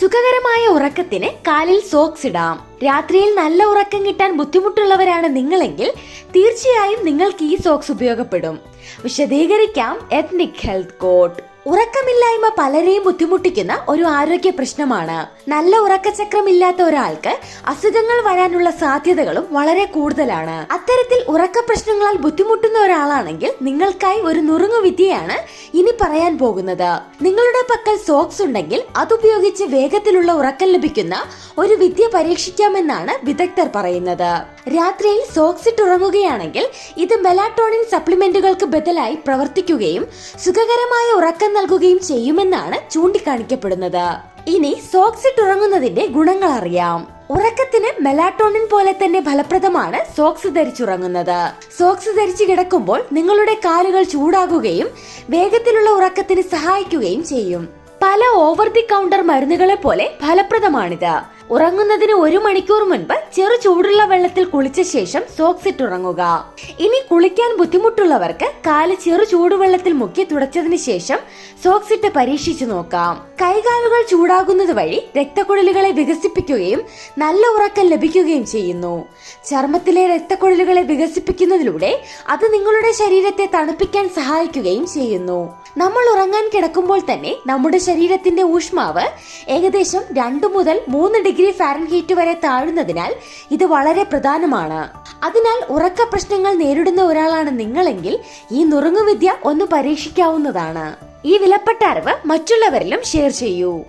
സുഖകരമായ ഉറക്കത്തിന് കാലിൽ സോക്സ് ഇടാം. രാത്രിയിൽ നല്ല ഉറക്കം കിട്ടാൻ ബുദ്ധിമുട്ടുള്ളവരാണ് നിങ്ങളെങ്കിൽ തീർച്ചയായും നിങ്ങൾക്ക് ഈ സോക്സ് ഉപയോഗപ്പെടും. വിശദീകരിക്കാം എത്നിക് ഹെൽത്ത് കോഡ് ഉറക്കമില്ലായ്മ പലരെയും ബുദ്ധിമുട്ടിക്കുന്ന ഒരു ആരോഗ്യ പ്രശ്നമാണ്. നല്ല ഉറക്കചക്രമില്ലാത്ത ഒരാൾക്ക് അസുഖങ്ങൾ വരാനുള്ള സാധ്യതകളും വളരെ കൂടുതലാണ്. അത്തരത്തിൽ ഉറക്ക പ്രശ്നങ്ങളാൽ ബുദ്ധിമുട്ടുന്ന ഒരാളാണെങ്കിൽ നിങ്ങൾക്കായി ഒരു നുറുങ്ങു വിദ്യയാണ് ഇനി പറയാൻ പോകുന്നത്. നിങ്ങളുടെ പക്കൽ സോക്സ് ഉണ്ടെങ്കിൽ അതുപയോഗിച്ച് വേഗത്തിലുള്ള ഉറക്കം ലഭിക്കുന്ന ഒരു വിദ്യ പരീക്ഷിക്കാമെന്നാണ് വിദഗ്ധർ പറയുന്നത്. രാത്രിയിൽ സോക്സ് ഇട്ടുറങ്ങുകയാണെങ്കിൽ ഇത് മെലാട്ടോണിൻ സപ്ലിമെന്റുകൾക്ക് ബദലായി പ്രവർത്തിക്കുകയും സുഖകരമായ ഉറക്കം നൽകുകയും ചെയ്യുമെന്നാണ് ചൂണ്ടിക്കാണിക്കപ്പെടുന്നത്. ഇനി സോക്സ് ഇട്ടുറങ്ങുന്നതിന്റെ ഗുണങ്ങൾ അറിയാം. ഉറക്കത്തിന് മെലാട്ടോണിൻ പോലെ തന്നെ ഫലപ്രദമാണ് സോക്സ് ധരിച്ചുറങ്ങുന്നത്. സോക്സ് ധരിച്ചു കിടക്കുമ്പോൾ നിങ്ങളുടെ കാലുകൾ ചൂടാകുകയും വേഗത്തിലുള്ള ഉറക്കത്തിന് സഹായിക്കുകയും ചെയ്യും. പല ഓവർ ദി കൗണ്ടർ മരുന്നുകളെ പോലെ ഫലപ്രദമാണിത്. ഉറങ്ങുന്നതിന് ഒരു മണിക്കൂർ മുൻപ് ചെറു ചൂടുള്ള വെള്ളത്തിൽ കുളിച്ച ശേഷം സോക്സ് ഇട്ടുറങ്ങുക. ഇനി കുളിക്കാൻ ബുദ്ധിമുട്ടുള്ളവർക്ക് കാൽ ചെറു ചൂടുവെള്ളത്തിൽ മുക്കി തുടച്ചതിന് ശേഷം സോക്സ് ഇട്ട് പരീക്ഷിച്ചു നോക്കാം. കൈകാലുകൾ ചൂടാകുന്നത് വഴി രക്തക്കുഴലുകളെ വികസിപ്പിക്കുകയും നല്ല ഉറക്കം ലഭിക്കുകയും ചെയ്യുന്നു. ചർമ്മത്തിലെ രക്തക്കുഴലുകളെ വികസിപ്പിക്കുന്നതിലൂടെ അത് നിങ്ങളുടെ ശരീരത്തെ തണുപ്പിക്കാൻ സഹായിക്കുകയും ചെയ്യുന്നു. നമ്മൾ ഉറങ്ങാൻ കിടക്കുമ്പോൾ തന്നെ നമ്മുടെ ശരീരത്തിന്റെ ഊഷ്മാവ് ഏകദേശം രണ്ടു മുതൽ മൂന്ന് ഡിഗ്രി ഫാരൻഹീറ്റ് വരെ താഴുന്നതിനാൽ ഇത് വളരെ പ്രധാനമാണ്. അതിനാൽ ഉറക്ക പ്രശ്നങ്ങൾ നേരിടുന്ന ഒരാളാണ് നിങ്ങളെങ്കിൽ ഈ നുറുങ്ങുവിദ്യ ഒന്ന് പരീക്ഷിക്കാവുന്നതാണ്. ഈ വിലപ്പെട്ട അറിവ് മറ്റുള്ളവരിലും ഷെയർ ചെയ്യൂ.